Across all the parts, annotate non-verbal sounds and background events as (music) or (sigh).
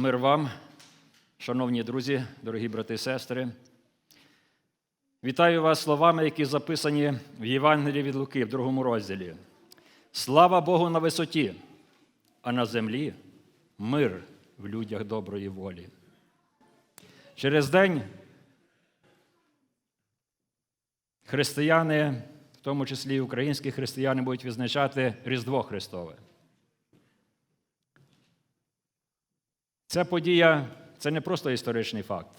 Мир вам, шановні друзі, дорогі брати і сестри. Вітаю вас словами, які записані в Євангелії від Луки в другому розділі. Слава Богу на висоті, а на землі мир в людях доброї волі. Через день християни, в тому числі і українські християни, будуть відзначати Різдво Христове. Ця подія це не просто історичний факт.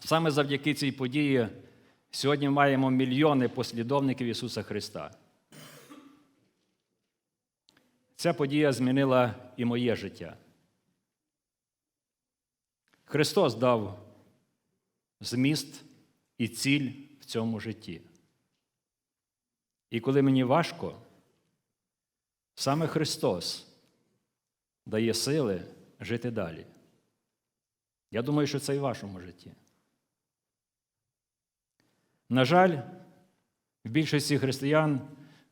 Саме завдяки цій події сьогодні маємо мільйони послідовників Ісуса Христа. Ця подія змінила і моє життя. Христос дав зміст і ціль в цьому житті. І коли мені важко, саме Христос дає сили жити далі. Я думаю, що це і в вашому житті. На жаль, в більшості християн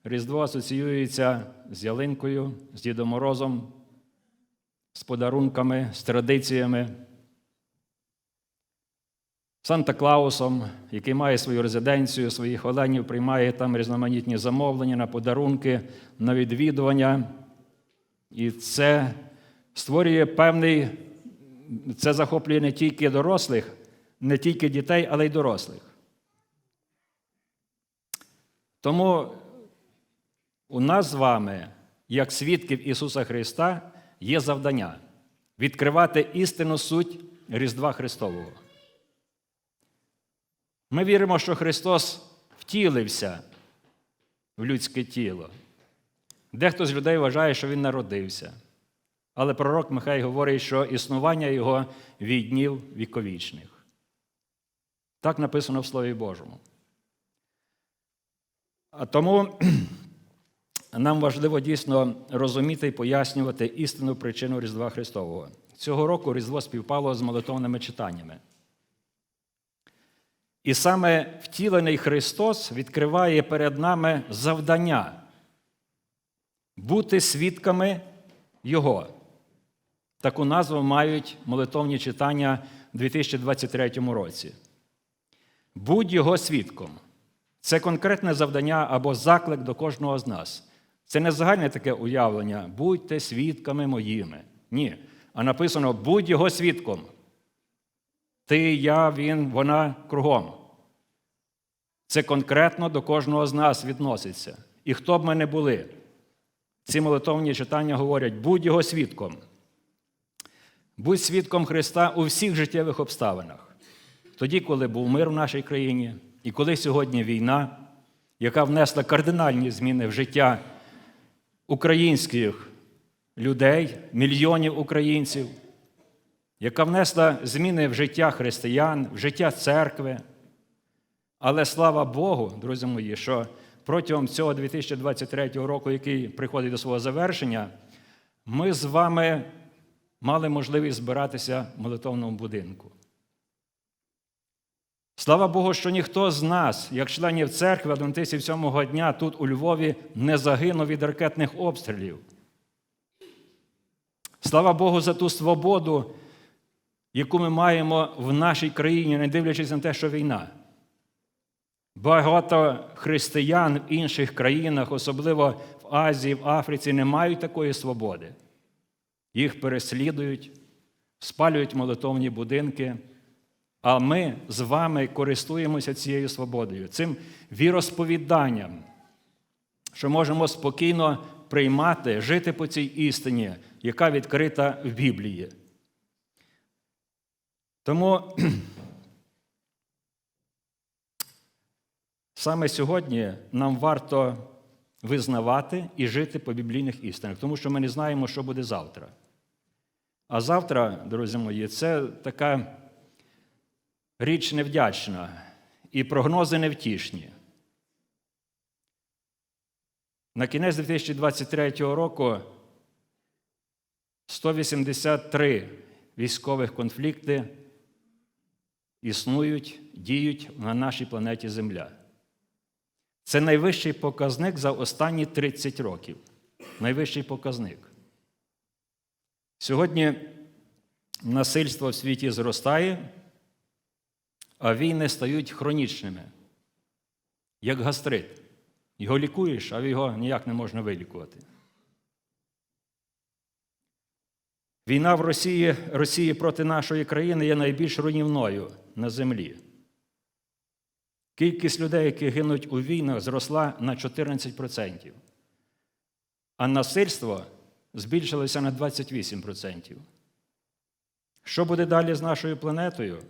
Різдво асоціюється з ялинкою, з Дідом Морозом, з подарунками, з традиціями, Санта Клаусом, який має свою резиденцію, своїх оленів, приймає там різноманітні замовлення на подарунки, на відвідування. І це створює певний, це захоплює не тільки дорослих, не тільки дітей, але й дорослих. Тому у нас з вами, як свідків Ісуса Христа, є завдання відкривати істинну суть Різдва Христового. Ми віримо, що Христос втілився в людське тіло. Дехто з людей вважає, що Він народився. Але пророк Михай говорить, що існування Його від днів віковічних. Так написано в Слові Божому. А тому (clears throat) нам важливо дійсно розуміти і пояснювати істинну причину Різдва Христового. Цього року Різдво співпало з молитовними читаннями. І саме втілений Христос відкриває перед нами завдання бути свідками Його. Таку назву мають молитовні читання у 2023 році. Будь Його свідком. Це конкретне завдання або заклик до кожного з нас. Це не загальне таке уявлення, будьте свідками моїми. Ні. А написано будь його свідком. Ти, я, він, вона кругом. Це конкретно до кожного з нас відноситься. І хто б ми не були, ці молитовні читання говорять: будь його свідком. Будь свідком Христа у всіх життєвих обставинах. Тоді, коли був мир в нашій країні, і коли сьогодні війна, яка внесла кардинальні зміни в життя українських людей, мільйонів українців, яка внесла зміни в життя християн, в життя церкви. Але слава Богу, друзі мої, що протягом цього 2023 року, який приходить до свого завершення, ми з вами мали можливість збиратися в молитовному будинку. Слава Богу, що ніхто з нас, як членів церкви адвентистів сьомого дня, тут у Львові не загинув від ракетних обстрілів. Слава Богу, за ту свободу, яку ми маємо в нашій країні, не дивлячись на те, що війна. Багато християн в інших країнах, особливо в Азії, в Африці, не мають такої свободи. Їх переслідують, спалюють молитовні будинки. А ми з вами користуємося цією свободою, цим віросповіданням, що можемо спокійно приймати, жити по цій істині, яка відкрита в Біблії. Тому (clears throat) саме сьогодні нам варто визнавати і жити по біблійних істинах, тому що ми не знаємо, що буде завтра. А завтра, друзі мої, це така річ невдячна і прогнози невтішні. На кінець 2023 року 183 військових конфлікти існують, діють на нашій планеті Земля. Це найвищий показник за останні 30 років. Найвищий показник. Сьогодні насильство в світі зростає, а війни стають хронічними, як гастрит. Його лікуєш, а його ніяк не можна вилікувати. Війна в Росії, Росії проти нашої країни є найбільш руйнівною на землі. Кількість людей, які гинуть у війнах, зросла на 14%, а насильство збільшилося на 28%. Що буде далі з нашою планетою?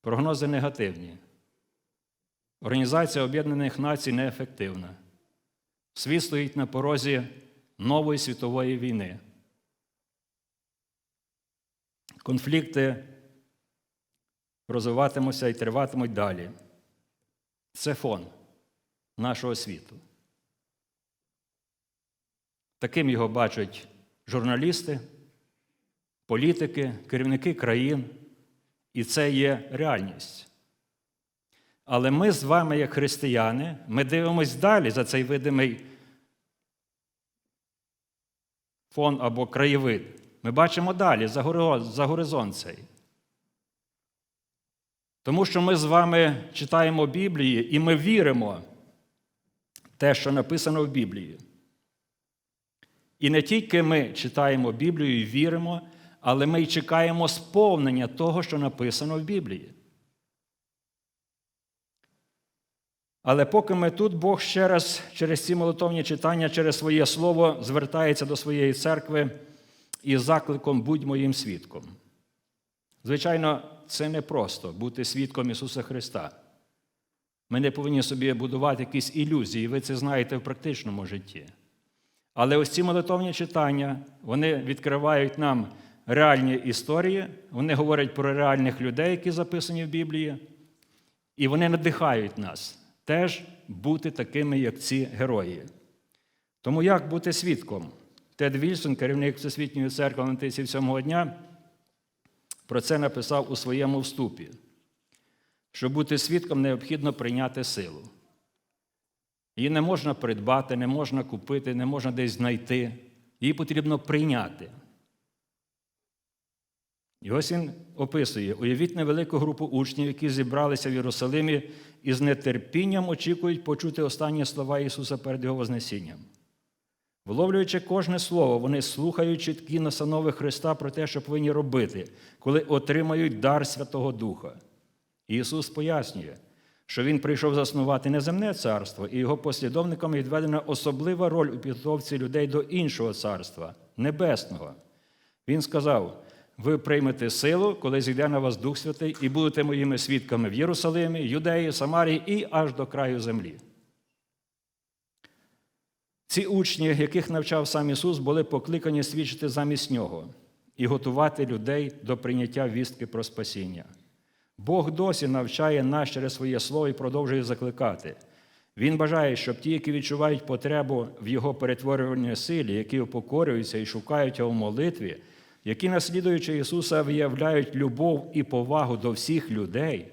Прогнози негативні. Організація Об'єднаних Націй неефективна. Світ стоїть на порозі нової світової війни. Конфлікти розвиватимуться і триватимуть далі. Це фон нашого світу. Таким його бачать журналісти, політики, керівники країн, і це є реальність. Але ми з вами, як християни, ми дивимось далі за цей видимий фон або краєвид. Ми бачимо далі, за, горизонт цей. Тому що ми з вами читаємо Біблії і ми віримо в те, що написано в Біблії. І не тільки ми читаємо Біблію і віримо, але ми й чекаємо сповнення того, що написано в Біблії. Але поки ми тут, Бог ще раз через ці молитовні читання, через своє слово звертається до своєї церкви із закликом будь моїм свідком. Звичайно, це не просто бути свідком Ісуса Христа. Ми не повинні собі будувати якісь ілюзії, ви це знаєте в практичному житті. Але ось ці молитовні читання, вони відкривають нам реальні історії, вони говорять про реальних людей, які записані в Біблії, і вони надихають нас теж бути такими, як ці герої. Тому як бути свідком? Тед Вільсон, керівник Всесвітньої церкви Адвентистів сьомого дня, про це написав у своєму вступі. Щоб бути свідком, необхідно прийняти силу. Її не можна придбати, не можна купити, не можна десь знайти. Її потрібно прийняти. І ось він описує: уявіть невелику групу учнів, які зібралися в Єрусалимі і з нетерпінням очікують почути останні слова Ісуса перед Його Вознесінням. Вловлюючи кожне слово, вони слухають чіткі настанови Христа про те, що повинні робити, коли отримають дар Святого Духа. І Ісус пояснює, що Він прийшов заснувати неземне царство, і його послідовникам відведена особлива роль у підготовці людей до іншого царства небесного. Він сказав: ви приймете силу, коли зійде на вас Дух Святий, і будете моїми свідками в Єрусалимі, Юдеї, Самарії і аж до краю землі. Ці учні, яких навчав сам Ісус, були покликані свідчити замість Нього і готувати людей до прийняття вістки про спасіння. Бог досі навчає нас через своє слово і продовжує закликати. Він бажає, щоб ті, які відчувають потребу в Його перетворювальній силі, які упокорюються і шукають його в молитві, які, наслідуючи Ісуса, виявляють любов і повагу до всіх людей,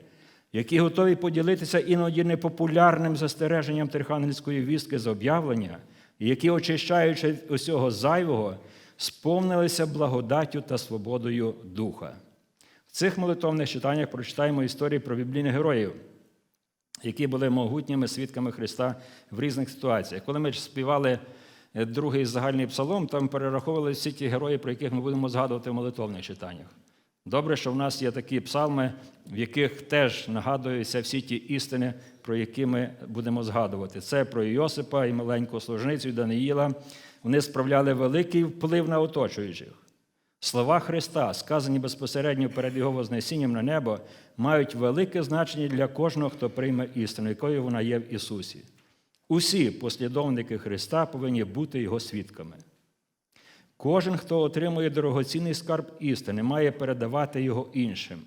які готові поділитися іноді непопулярним застереженням Трихангельської вістки з об'явлення, і які, очищаючи усього зайвого, сповнилися благодаттю та свободою Духа. В цих молитовних читаннях прочитаємо історії про біблійних героїв, які були могутніми свідками Христа в різних ситуаціях. Коли ми співали е, другий загальний псалом, там перераховували всі ті герої, про яких ми будемо згадувати в молитовних читаннях. Добре, що в нас є такі псалми, в яких теж нагадуються всі ті істини, про які ми будемо згадувати. Це про Йосипа і маленьку служницю і Даниїла. Вони справляли великий вплив на оточуючих. Слова Христа, сказані безпосередньо перед Його Вознесінням на небо, мають велике значення для кожного, хто прийме істину, якою вона є в Ісусі. Усі послідовники Христа повинні бути Його свідками. Кожен, хто отримує дорогоцінний скарб істини, має передавати його іншим.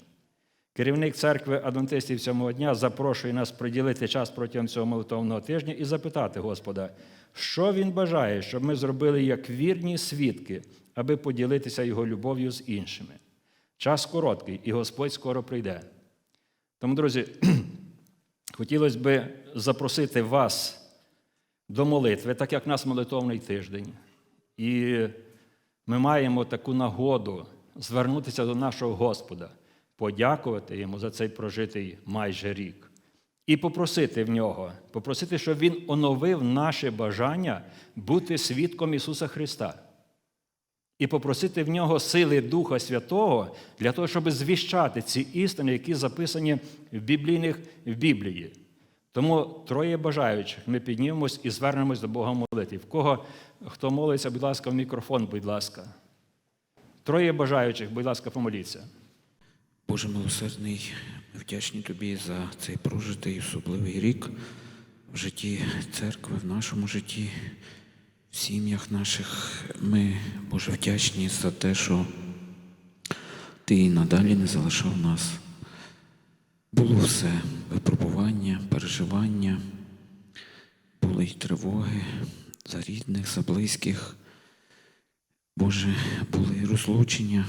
Керівник церкви Адвентистів сьомого дня запрошує нас приділити час протягом цього молитовного тижня і запитати Господа, що Він бажає, щоб ми зробили як вірні свідки, аби поділитися Його любов'ю з іншими. Час короткий, і Господь скоро прийде. Тому, друзі, (clears throat) хотілося б запросити вас до молитви, так як в нас молитовний тиждень. І ми маємо таку нагоду звернутися до нашого Господа, подякувати йому за цей прожитий майже рік. І попросити в нього, попросити, щоб Він оновив наше бажання бути свідком Ісуса Христа. І попросити в нього сили Духа Святого для того, щоб звіщати ці істини, які записані в біблійних в Біблії. Тому троє бажаючих ми піднімемось і звернемось до Бога молитви. В кого хто молиться, будь ласка, в мікрофон, будь ласка. Троє бажаючих, будь ласка, помоліться. Боже милосердний, ми вдячні Тобі за цей прожитий особливий рік в житті церкви, в нашому житті, в сім'ях наших. Ми, Боже, вдячні за те, що Ти і надалі не залишав нас. Було все випробування, переживання, були й тривоги за рідних, за близьких. Боже, були й розлучення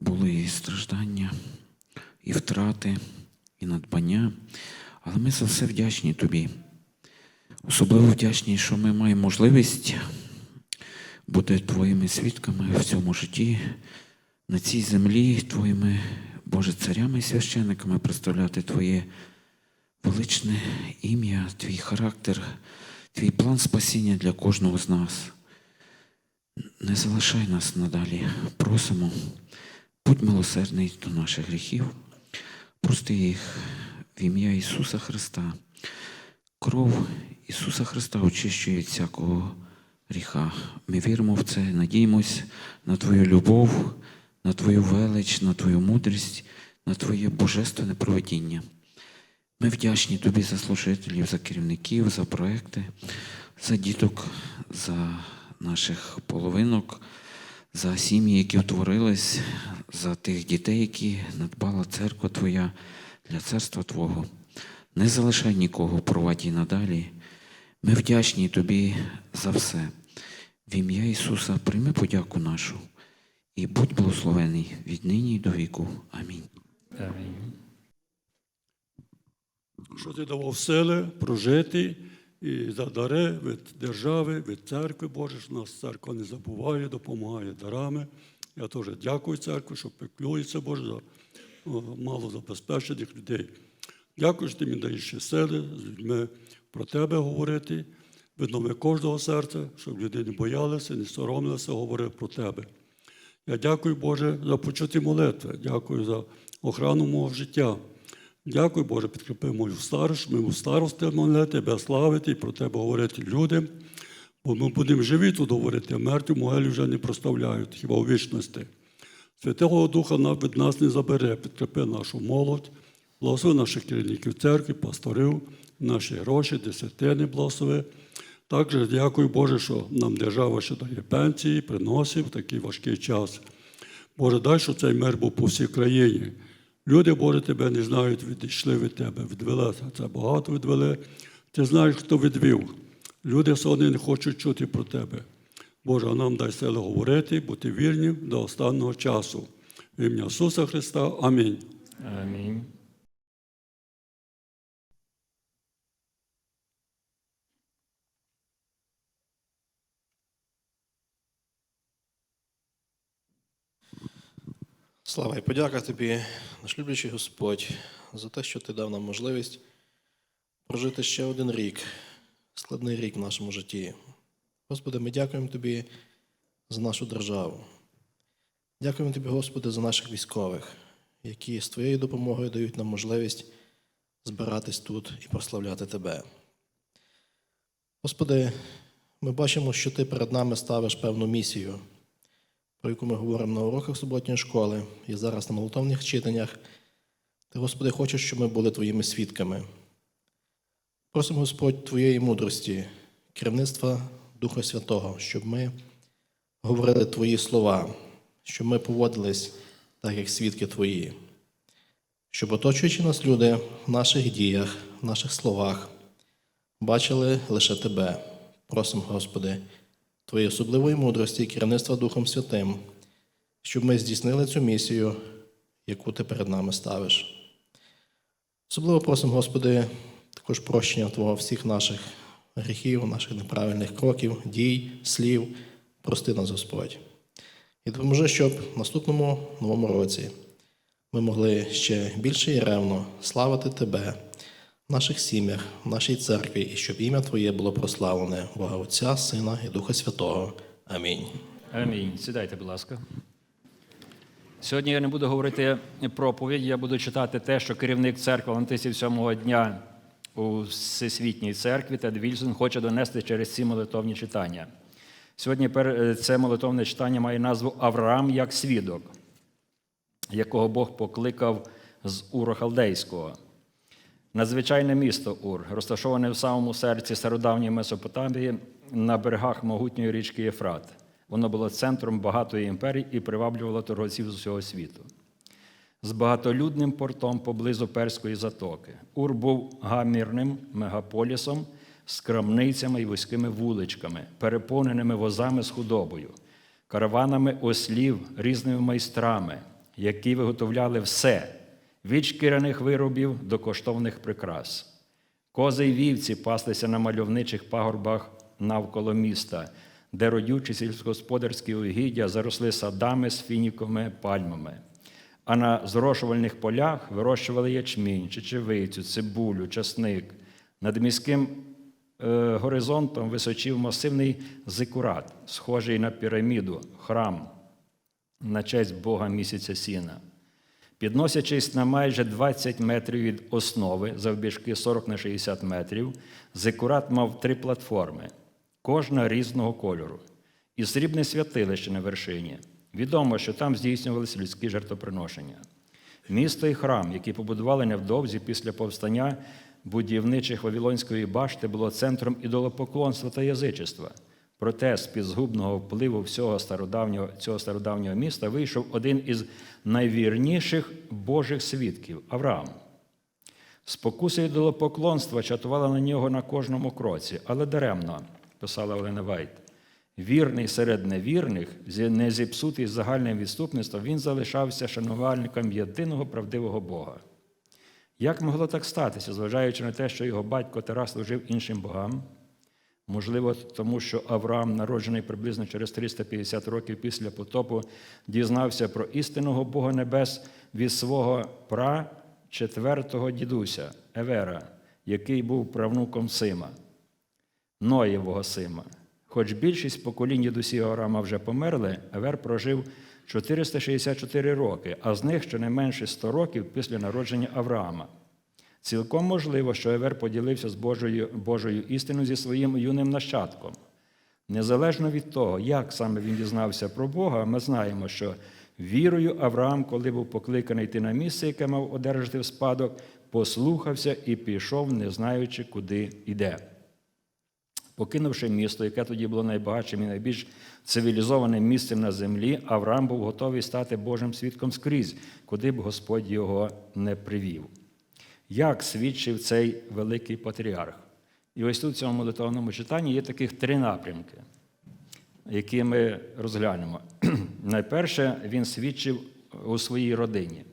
були і страждання, і втрати, і надбання, але ми за все вдячні Тобі. Особливо вдячні, що ми маємо можливість бути Твоїми свідками в цьому житті, на цій землі, Твоїми, Боже, царями і священниками представляти Твоє величне ім'я, Твій характер, Твій план спасіння для кожного з нас. Не залишай нас надалі, просимо. Будь милосердний до наших гріхів, прости їх в ім'я Ісуса Христа. Кров Ісуса Христа очищує всякого гріха. Ми віримо в це, надіємось на Твою любов, на Твою велич, на Твою мудрість, на Твоє божественне проведіння. Ми вдячні Тобі за служителів, за керівників, за проекти, за діток, за наших половинок, за сім'ї, які утворились, за тих дітей, які надбала церква Твоя для царства Твого. Не залишай нікого, провадій надалі. Ми вдячні Тобі за все. В ім'я Ісуса прийми подяку нашу і будь благословений від нині й до віку. Амінь. Амінь. що ти давав сили прожити і за дари від держави, від церкви Боже, що нас церква не забуває, допомагає дарами. Я теж дякую церкві, що пеклюється, Боже, за о, малозабезпечених людей. Дякую, що ти мені даєш ще сили з людьми про тебе говорити, відноми кожного серця, щоб люди не боялися, не соромилися, говорив про тебе. Я дякую, Боже, за почуті молитви. Дякую за охрану мого життя. Дякую, Боже, підкріпи мою старость, мою старости молити, тебе славити і про тебе говорити людям. Бо ми будемо живі тут говорити, а мертві могилі вже не проставляють, хіба у вічності. Святого Духа нам від нас не забере, підкріпи нашу молодь, благослови наших керівників церкви, пасторів, наші гроші, десятини благослови. Також дякую, Боже, що нам держава ще дає пенсії, приносить в такий важкий час. Боже, дай, щоб цей мир був по всій країні. Люди, Боже, тебе не знають, відійшли від тебе, відвели. Це багато відвели. Ти знаєш, хто відвів. Люди одно не хочуть чути про тебе. Боже, а нам дай сили говорити, бути вірні до останнього часу. В ім'я Ісуса Христа. Амінь. Амінь. Слава і подяка тобі, наш люблячий Господь, за те, що ти дав нам можливість прожити ще один рік, складний рік в нашому житті. Господи, ми дякуємо тобі за нашу державу. Дякуємо тобі, Господи, за наших військових, які з твоєю допомогою дають нам можливість збиратись тут і прославляти Тебе. Господи, ми бачимо, що Ти перед нами ставиш певну місію про яку ми говоримо на уроках суботньої школи і зараз на молитовних читаннях. Ти, Господи, хочеш, щоб ми були Твоїми свідками. Просимо, Господь, Твоєї мудрості, керівництва Духа Святого, щоб ми говорили Твої слова, щоб ми поводились так, як свідки Твої, щоб оточуючи нас люди в наших діях, в наших словах, бачили лише Тебе. Просимо, Господи, Твоєї особливої мудрості і керівництва Духом Святим, щоб ми здійснили цю місію, яку ти перед нами ставиш. Особливо просимо, Господи, також прощення Твого всіх наших гріхів, наших неправильних кроків, дій, слів, Прости нас, Господь. І допоможи, щоб в наступному новому році ми могли ще більше і ревно славити Тебе в наших сім'ях, в нашій церкві, і щоб ім'я Твоє було прославлене, Бога Отця, Сина і Духа Святого. Амінь. Амінь. Сідайте, будь ласка. Сьогодні я не буду говорити проповідь, я буду читати те, що керівник церкви Лантисів сьомого дня у Всесвітній церкві Тед Вільсон хоче донести через ці молитовні читання. Сьогодні це молитовне читання має назву Авраам як свідок, якого Бог покликав з Ура Халдейського. Надзвичайне місто Ур, розташоване в самому серці стародавньої Месопотамії на берегах могутньої річки Єфрат. Воно було центром багатої імперії і приваблювало торговців з усього світу. З багатолюдним портом поблизу Перської затоки. Ур був гамірним мегаполісом з крамницями і вузькими вуличками, переповненими возами з худобою, караванами ослів, різними майстрами, які виготовляли все від шкіряних виробів до коштовних прикрас. Кози й вівці паслися на мальовничих пагорбах навколо міста, де родючі сільськогосподарські угіддя заросли садами з фініками пальмами. А на зрошувальних полях вирощували ячмінь, чечевицю, цибулю, часник. Над міським е, горизонтом височив масивний зикурат, схожий на піраміду, храм на честь Бога місяця Сіна. Підносячись на майже 20 метрів від основи, завбіжки 40 на 60 метрів, зикурат мав три платформи, кожна різного кольору, і срібне святилище на вершині. Відомо, що там здійснювалися людські жертвоприношення. Місто і храм, які побудували невдовзі після повстання будівничих Вавилонської башти, було центром ідолопоклонства та язичества. Проте з під згубного впливу всього стародавнього, цього стародавнього міста вийшов один із найвірніших Божих свідків Авраам. Спокуса ідолопоклонства чатувала на нього на кожному кроці, але даремно, писала Олена Вайт. Вірний серед невірних, не зіпсутий загальним відступництвом, він залишався шанувальником єдиного правдивого Бога. Як могло так статися, зважаючи на те, що його батько Тарас служив іншим богам? Можливо, тому що Авраам, народжений приблизно через 350 років після потопу, дізнався про істинного Бога Небес від свого пра четвертого дідуся Евера, який був правнуком Сима, Ноєвого Сима. Хоч більшість поколінь дідусів Авраама вже померли, Евер прожив 464 роки, а з них щонайменше 100 років після народження Авраама. Цілком можливо, що Евер поділився з Божою, Божою істиною зі своїм юним нащадком. Незалежно від того, як саме він дізнався про Бога, ми знаємо, що вірою Авраам, коли був покликаний йти на місце, яке мав одержати в спадок, послухався і пішов, не знаючи, куди йде. Покинувши місто, яке тоді було найбагатшим і найбільш цивілізованим місцем на землі, Авраам був готовий стати Божим свідком скрізь, куди б Господь його не привів. Як свідчив цей великий патріарх? І ось тут в цьому молитовному читанні є таких три напрямки, які ми розглянемо. (clears throat) Найперше, він свідчив у своїй родині.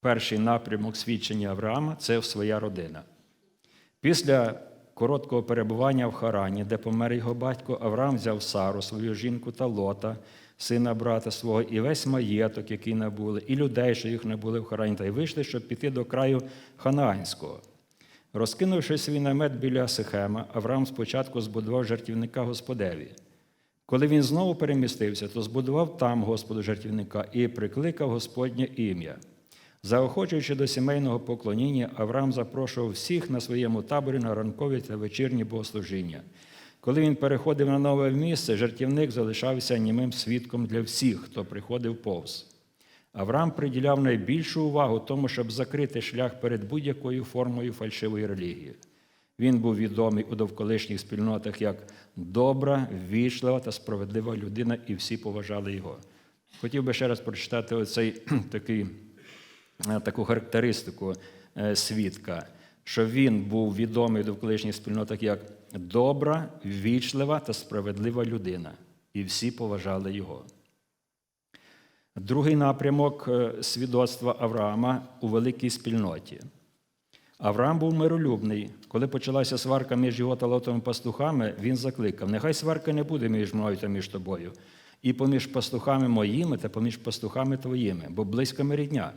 Перший напрямок свідчення Авраама це своя родина. Після короткого перебування в Харані, де помер його батько, Авраам взяв Сару, свою жінку та Лота, сина брата свого, і весь маєток, який набули, і людей, що їх набули в Харані, та й вийшли, щоб піти до краю Ханаанського. Розкинувши свій намет біля Сихема, Авраам спочатку збудував жертівника Господеві. Коли він знову перемістився, то збудував там Господу жертівника і прикликав Господнє ім'я. Заохочуючи до сімейного поклоніння, Авраам запрошував всіх на своєму таборі на ранкові та вечірні богослужіння. Коли він переходив на нове місце, жертівник залишався німим свідком для всіх, хто приходив повз. Авраам приділяв найбільшу увагу тому, щоб закрити шлях перед будь-якою формою фальшивої релігії. Він був відомий у довколишніх спільнотах як добра, ввічлива та справедлива людина, і всі поважали його. Хотів би ще раз прочитати оцей (clears throat) такий е, таку характеристику е, свідка, що він був відомий в довколишніх спільнотах як добра, ввічлива та справедлива людина, і всі поважали його. Другий напрямок е, свідоцтва Авраама у великій спільноті. Авраам був миролюбний. Коли почалася сварка між його та лотовими пастухами, він закликав: Нехай сварка не буде між мною та між тобою, і поміж пастухами моїми та поміж пастухами твоїми, бо близько рідня.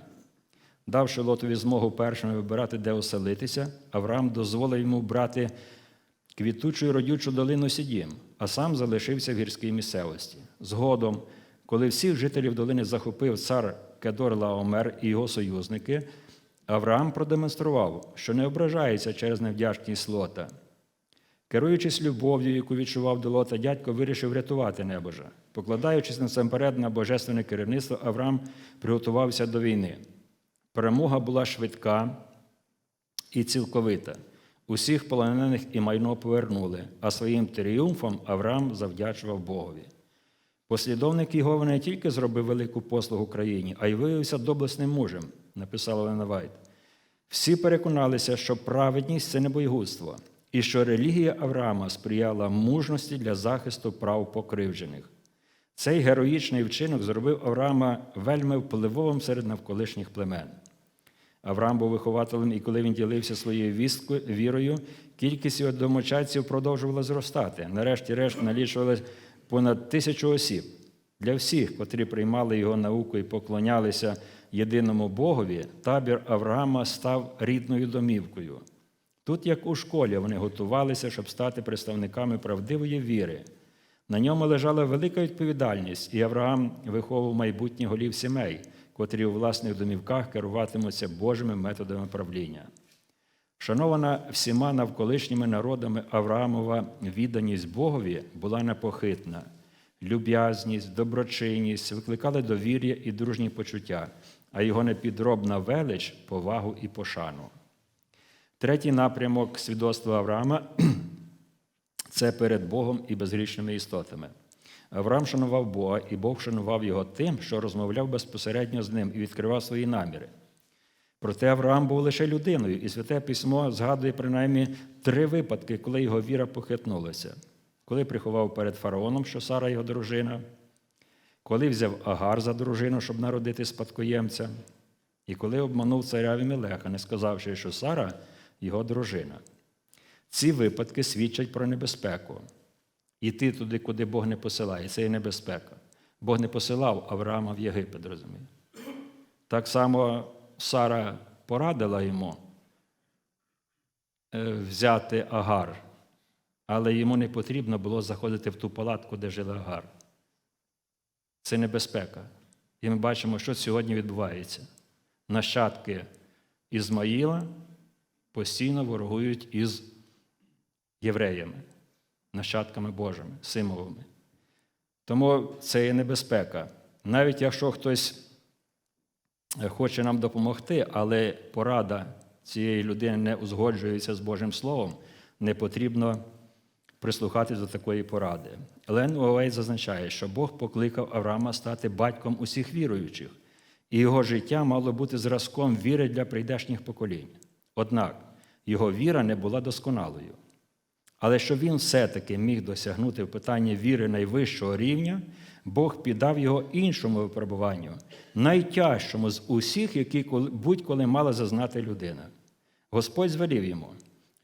Давши лотові змогу першим вибирати, де оселитися, Авраам дозволив йому брати квітучу і родючу долину Сідім, а сам залишився в гірській місцевості. Згодом, коли всіх жителів долини захопив цар Кедор Лаомер і його союзники, Авраам продемонстрував, що не ображається через невдячність Лота. Керуючись любов'ю, яку відчував до Лота, дядько вирішив рятувати небожа. Покладаючись насамперед на божественне керівництво, Авраам приготувався до війни. Перемога була швидка і цілковита. Усіх полонених і майно повернули, а своїм тріумфом Авраам завдячував Богові. Послідовник його не тільки зробив велику послугу країні, а й виявився доблесним мужем, написала Лена Вайт. Всі переконалися, що праведність це не боєгудство, і що релігія Авраама сприяла мужності для захисту прав покривджених. Цей героїчний вчинок зробив Авраама вельми впливовим серед навколишніх племен. Авраам був вихователем, і коли він ділився своєю вірою, кількість його домочадців продовжувала зростати. Нарешті-решт налічувалось понад тисячу осіб. Для всіх, котрі приймали його науку і поклонялися єдиному Богові, табір Авраама став рідною домівкою. Тут, як у школі, вони готувалися, щоб стати представниками правдивої віри. На ньому лежала велика відповідальність, і Авраам виховував майбутніх голів сімей, котрі у власних домівках керуватимуться Божими методами правління. Шанована всіма навколишніми народами Авраамова відданість Богові була непохитна. Люб'язність, доброчинність викликали довір'я і дружні почуття, а його непідробна велич повагу і пошану. Третій напрямок свідоцтва Авраама (clears throat) це перед Богом і безгрішними істотами. Авраам шанував Бога, і Бог шанував його тим, що розмовляв безпосередньо з ним і відкривав свої наміри. Проте Авраам був лише людиною, і святе письмо згадує принаймні три випадки, коли його віра похитнулася. Коли приховав перед фараоном, що Сара його дружина, коли взяв Агар за дружину, щоб народити спадкоємця, і коли обманув царя Вімелеха, не сказавши, що Сара його дружина. Ці випадки свідчать про небезпеку. Іти туди, куди Бог не посилає, це є небезпека. Бог не посилав Авраама в Єгипет, розумієте? Так само Сара порадила йому е, взяти Агар, але йому не потрібно було заходити в ту палатку, де жила Агар. Це небезпека. І ми бачимо, що сьогодні відбувається. Нащадки Ізмаїла постійно ворогують із євреями, нащадками Божими, символами. Тому це є небезпека. Навіть якщо хтось хоче нам допомогти, але порада цієї людини не узгоджується з Божим Словом, не потрібно прислухатись до такої поради. Елен Уавей зазначає, що Бог покликав Авраама стати батьком усіх віруючих, і його життя мало бути зразком віри для прийдешніх поколінь. Однак його віра не була досконалою. Але щоб він все-таки міг досягнути в питанні віри найвищого рівня, Бог піддав його іншому випробуванню, найтяжчому з усіх, які будь-коли мала зазнати людина. Господь звелів йому: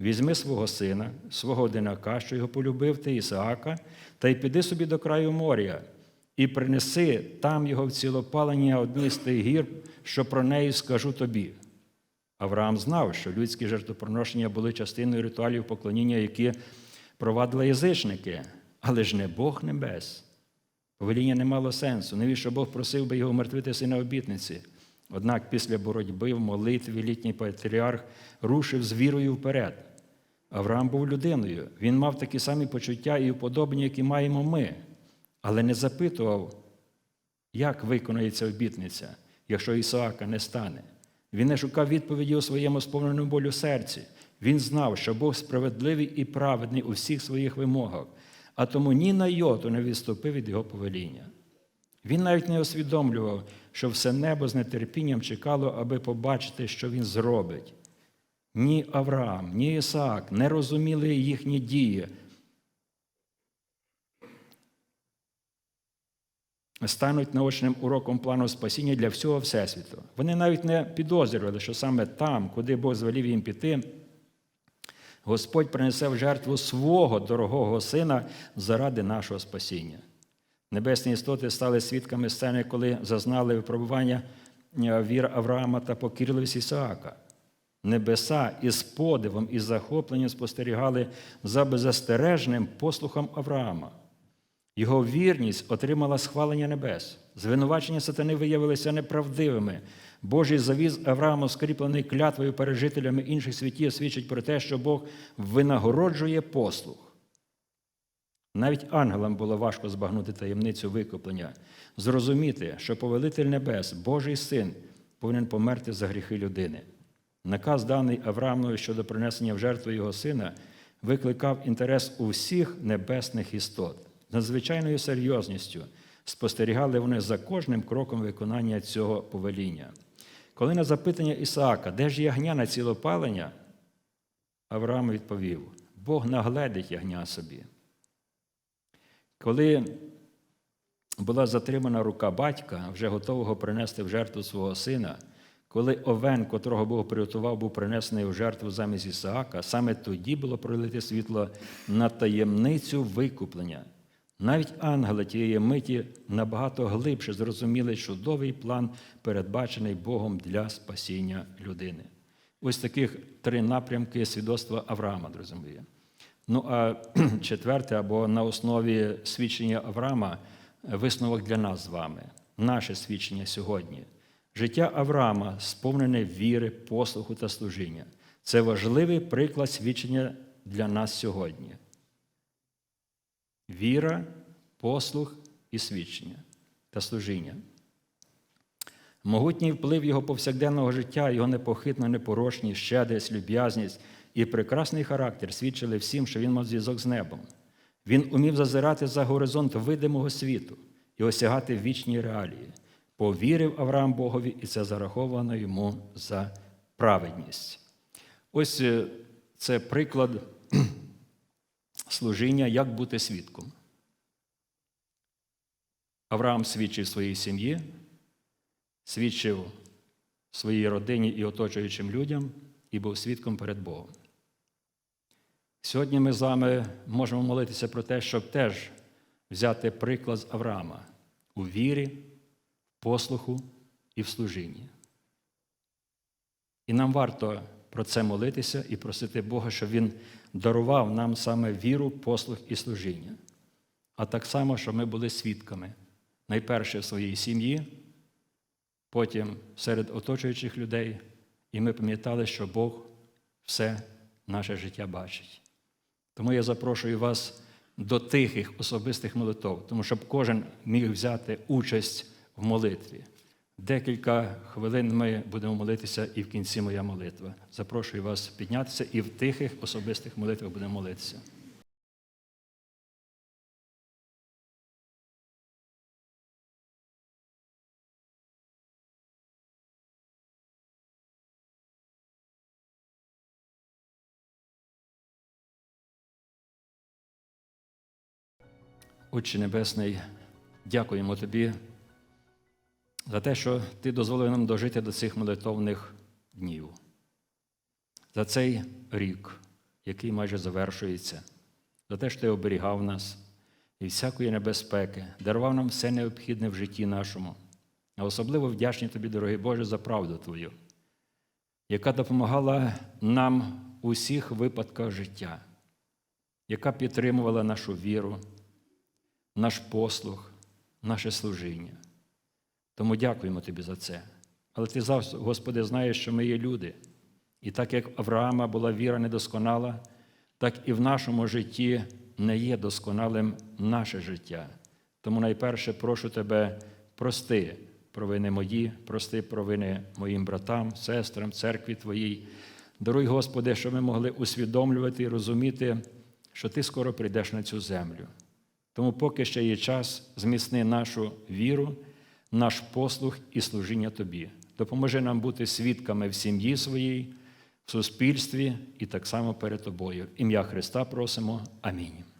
візьми свого сина, свого одинака, що його полюбив ти Ісаака, та й піди собі до краю моря, і принеси там його в цілопалення одні з тих гір, що про неї скажу тобі. Авраам знав, що людські жертвоприношення були частиною ритуалів поклоніння, які провадили язичники, але ж не Бог небес. Повеління не мало сенсу. Навіщо Бог просив би його умертвити сина обітниці? Однак після боротьби в молитві літній патріарх рушив з вірою вперед. Авраам був людиною. Він мав такі самі почуття і вподобання, які маємо ми, але не запитував, як виконається обітниця, якщо Ісаака не стане. Він не шукав відповіді у своєму сповненому болю серці. Він знав, що Бог справедливий і праведний у всіх своїх вимогах, а тому ні на йоту не відступив від його повеління. Він навіть не усвідомлював, що все небо з нетерпінням чекало, аби побачити, що він зробить. Ні Авраам, ні Ісаак не розуміли їхні дії, стануть наочним уроком плану спасіння для всього Всесвіту. Вони навіть не підозрювали, що саме там, куди Бог звелів їм піти, Господь принесе в жертву свого дорогого сина заради нашого спасіння. Небесні істоти стали свідками сцени, коли зазнали випробування е, вір Авраама та покірливість Ісаака. Небеса із подивом і захопленням спостерігали за беззастережним послухом Авраама. Його вірність отримала схвалення небес. Звинувачення сатани виявилися неправдивими. Божий завіз Аврааму, скріплений клятвою перед жителями інших світів, свідчить про те, що Бог винагороджує послух. Навіть ангелам було важко збагнути таємницю викуплення, зрозуміти, що повелитель небес, Божий син, повинен померти за гріхи людини. Наказ, даний Авраамові щодо принесення в жертву його сина, викликав інтерес у всіх небесних істот. Надзвичайною серйозністю спостерігали вони за кожним кроком виконання цього повеління. Коли на запитання Ісаака, де ж ягня на цілопалення, Авраам відповів: Бог нагледить ягня собі. Коли була затримана рука батька, вже готового принести в жертву свого сина, коли овен, котрого Бог приготував, був принесений в жертву замість Ісаака, саме тоді було пролите світло на таємницю викуплення. Навіть ангели тієї миті набагато глибше зрозуміли чудовий план, передбачений Богом для спасіння людини. Ось таких три напрямки свідоцтва Авраама, друзі мої. Ну а (clears throat) четверте, або на основі свідчення Авраама, висновок для нас з вами, наше свідчення сьогодні. Життя Авраама сповнене віри, послуху та служіння. Це важливий приклад свідчення для нас сьогодні. Віра, послух і свідчення та служіння. Могутній вплив його повсякденного життя, його непохитна непорочність, щедрість, люб'язність і прекрасний характер свідчили всім, що він мав зв'язок з небом. Він умів зазирати за горизонт видимого світу і осягати вічні реалії. Повірив Авраам Богові, і це зараховано йому за праведність. Ось е, це приклад служіння, як бути свідком. Авраам свідчив своїй сім'ї, свідчив своїй родині і оточуючим людям і був свідком перед Богом. Сьогодні ми з вами можемо молитися про те, щоб теж взяти приклад з Авраама у вірі, послуху і в служінні. І нам варто про це молитися і просити Бога, щоб Він дарував нам саме віру, послух і служіння. А так само, щоб ми були свідками найперше в своїй сім'ї, потім серед оточуючих людей, і ми пам'ятали, що Бог все наше життя бачить. Тому я запрошую вас до тихих особистих молитв, тому щоб кожен міг взяти участь в молитві. Декілька хвилин ми будемо молитися, і в кінці моя молитва. Запрошую вас піднятися і в тихих особистих молитвах будемо молитися. Отче Небесний, дякуємо Тобі за те, що Ти дозволив нам дожити до цих молитовних днів, за цей рік, який майже завершується, за те, що Ти оберігав нас і всякої небезпеки, дарував нам все необхідне в житті нашому. А особливо вдячні Тобі, дорогий Боже, за правду Твою, яка допомагала нам у всіх випадках життя, яка підтримувала нашу віру, наш послух, наше служіння. Тому дякуємо Тобі за це. Але ти завжди, Господи, знаєш, що ми є люди. І так як Авраама була віра недосконала, так і в нашому житті не є досконалим наше життя. Тому найперше прошу Тебе, прости провини мої, прости провини моїм братам, сестрам, церкві Твоїй. Даруй, Господи, щоб ми могли усвідомлювати і розуміти, що Ти скоро прийдеш на цю землю. Тому, поки ще є час, зміцни нашу віру, наш послух і служіння Тобі. Допоможи нам бути свідками в сім'ї своїй, в суспільстві і так само перед Тобою. Ім'я Христа просимо. Амінь.